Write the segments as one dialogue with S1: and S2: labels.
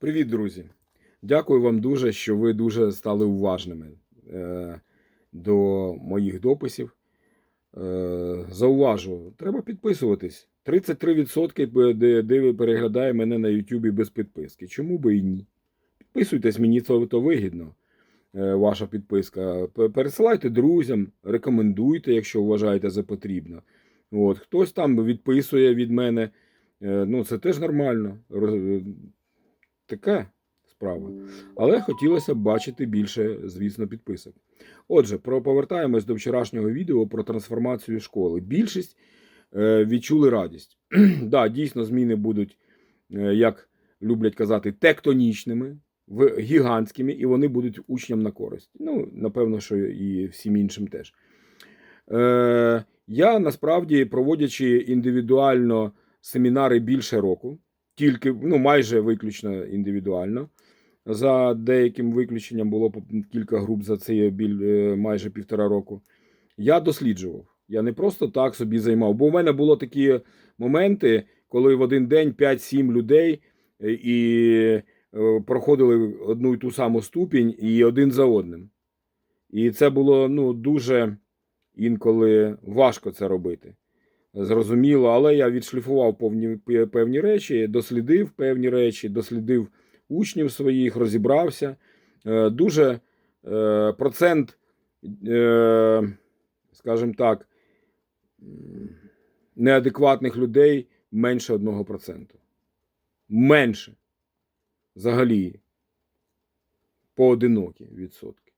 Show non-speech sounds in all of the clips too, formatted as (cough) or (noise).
S1: Привіт, друзі! Дякую вам дуже, що ви дуже стали уважними е, до моїх дописів. Е, зауважу, треба підписуватись. 33% де, де переглядає мене на Ютубі без підписки. Чому би і ні? Підписуйтесь, мені то, то вигідно, е, ваша підписка. Пересилайте друзям, рекомендуйте, якщо вважаєте за потрібно. От, хтось там відписує від мене. Е, ну, це теж нормально. Така справа. Але хотілося б бачити більше, звісно, підписок. Отже, про повертаємось до вчорашнього відео про трансформацію школи. Більшість е, відчули радість. (clears throat) да, дійсно, зміни будуть, е, як люблять казати, тектонічними, гігантськими, і вони будуть учням на користь. Ну, напевно, що і всім іншим теж. Е, я насправді, проводячи індивідуально семінари більше року, тільки ну, майже виключно індивідуально. За деяким виключенням було кілька груп за це біль, е, майже півтора року. Я досліджував. Я не просто так собі займав. Бо у мене було такі моменти, коли в один день 5-7 людей е, і е, проходили одну і ту саму ступінь і один за одним. І це було ну, дуже інколи важко це робити. Зрозуміло, але я відшліфував повні, певні речі, дослідив певні речі, дослідив учнів своїх, розібрався. Е, Дуже е, процент, е, скажімо так, неадекватних людей менше 1%. Менше. Взагалі. Поодинокі відсотки.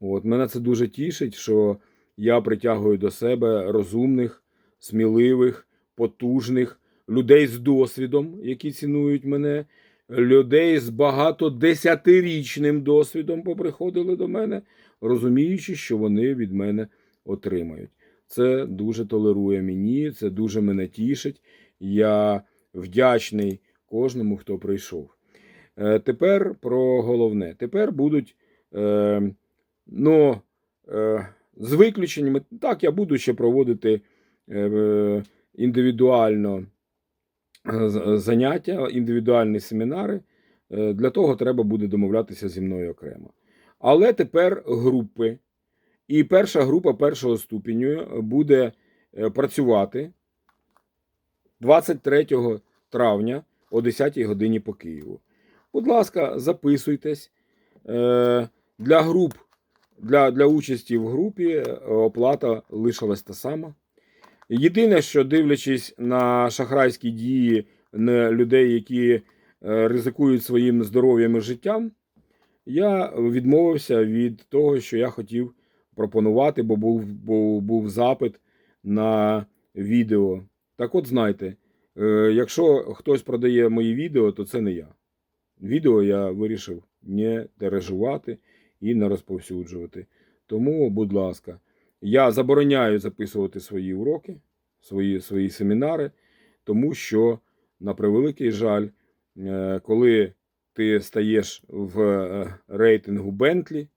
S1: От, мене це дуже тішить, що я притягую до себе розумних, сміливих, потужних людей з досвідом, які цінують мене, людей з багатодесятирічним досвідом поприходили до мене, розуміючи, що вони від мене отримають. Це дуже толерує мені, це дуже мене тішить. Я вдячний кожному, хто прийшов. Е, Тепер про головне. Тепер будуть е, ну, е, з виключеннями. Так, я буду ще проводити індивідуально е, заняття, індивідуальні семінари. Е, Для того треба буде домовлятися зі мною окремо. Але тепер групи. І перша група першого ступеню буде е, працювати 23 травня о 10 годині по Києву. Будь ласка, записуйтесь. Е, Для груп, для, для участі в групі е, оплата лишилась та сама. Єдине, що дивлячись на шахрайські дії на людей, які е, ризикують своїм здоров'ям і життям, я відмовився від того, що я хотів пропонувати, бо був, бо був запит на відео. Так от знайте, е, якщо хтось продає мої відео, то це не я. Відео я вирішив не тиражувати і не розповсюджувати. Тому, будь ласка, я забороняю записувати свої уроки, свої, свої семінари, тому що, на превеликий жаль, е, коли ти стаєш в е, рейтингу Бентлі,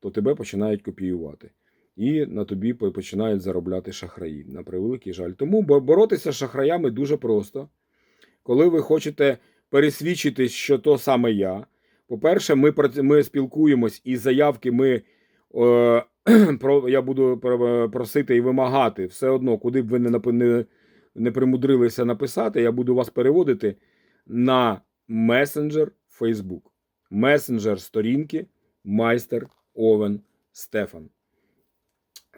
S1: то тебе починають копіювати. І на тобі починають заробляти шахраї. На превеликий жаль. Тому боротися з шахраями дуже просто. Коли ви хочете пересвідчитись, що то саме я. По-перше, ми, ми спілкуємось і заявки ми. Е, (clears throat) я буду просити і вимагати все одно, куди б ви не, не, не примудрилися написати, я буду вас переводити на месенджер Facebook. Месенджер сторінки майстер Овен Стефан.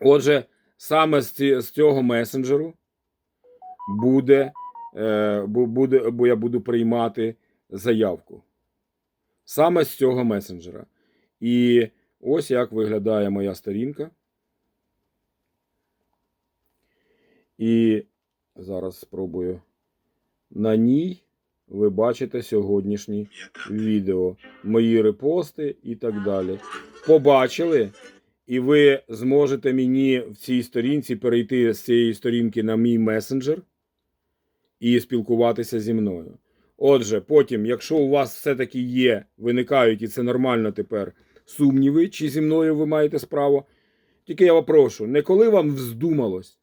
S1: Отже, саме з, цього месенджеру буде, е, буде, бо я буду приймати заявку. Саме з цього месенджера. І ось як виглядає моя сторінка. І зараз спробую. На ній ви бачите сьогоднішні відео, мої репости і так далі. Побачили, і ви зможете мені в цій сторінці перейти з цієї сторінки на мій месенджер і спілкуватися зі мною. Отже, потім, якщо у вас все-таки є, виникають, і це нормально тепер, сумніви, чи зі мною ви маєте справу, тільки я вас прошу, не коли вам вздумалось,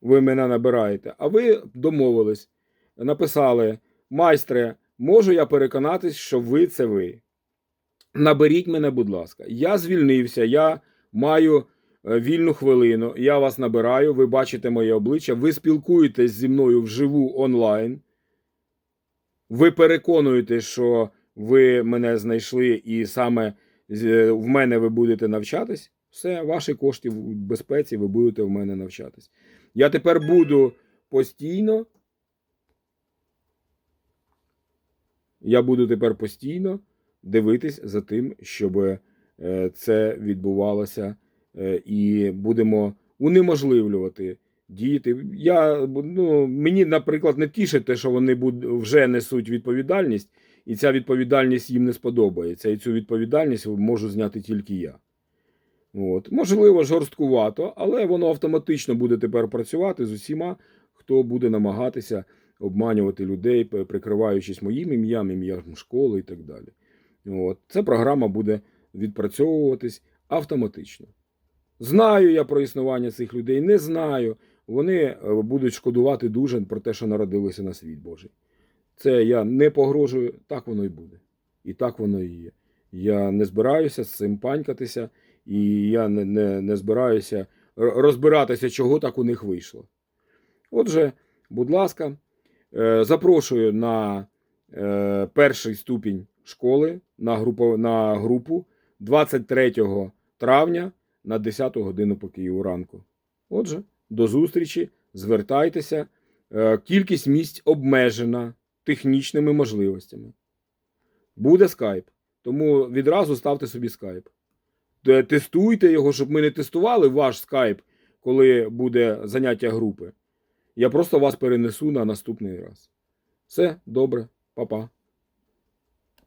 S1: ви мене набираєте, а ви домовились, написали майстре, можу я переконатись, що ви це ви. Наберіть мене, будь ласка. Я звільнився, я маю е, вільну хвилину. Я вас набираю, ви бачите моє обличчя, ви спілкуєтесь зі мною вживу онлайн. Ви переконуєте, що ви мене знайшли, і саме в мене ви будете навчатись. Все, ваші кошти в безпеці, ви будете в мене навчатись. Я тепер буду постійно. Я буду тепер постійно дивитись за тим, щоб е, це відбувалося, е, і будемо унеможливлювати діяти. Я, ну, мені, наприклад, не тішить те, що вони вже несуть відповідальність, і ця відповідальність їм не сподобається. І цю відповідальність можу зняти тільки я. От. Можливо, жорсткувато, але воно автоматично буде тепер працювати з усіма, хто буде намагатися обманювати людей, прикриваючись моїм ім'ям, ім'ям школи і так далі. От. Ця програма буде відпрацьовуватись автоматично. Знаю я про існування цих людей, не знаю. Вони е, будуть шкодувати дуже про те, що народилися на світ Божий. Це я не погрожую, так воно і буде. І так воно і є. Я не збираюся з цим панькатися, і я не, не, не збираюся розбиратися, чого так у них вийшло. Отже, будь ласка, е, запрошую на е, перший ступінь школи на групу, на групу 23 травня на 10 годину по Києву ранку. Отже, до зустрічі, звертайтеся. Е, Кількість місць обмежена технічними можливостями. Буде скайп, тому відразу ставте собі скайп. Те- Тестуйте його, щоб ми не тестували ваш скайп, коли буде заняття групи. Я просто вас перенесу на наступний раз. Все добре, па-па.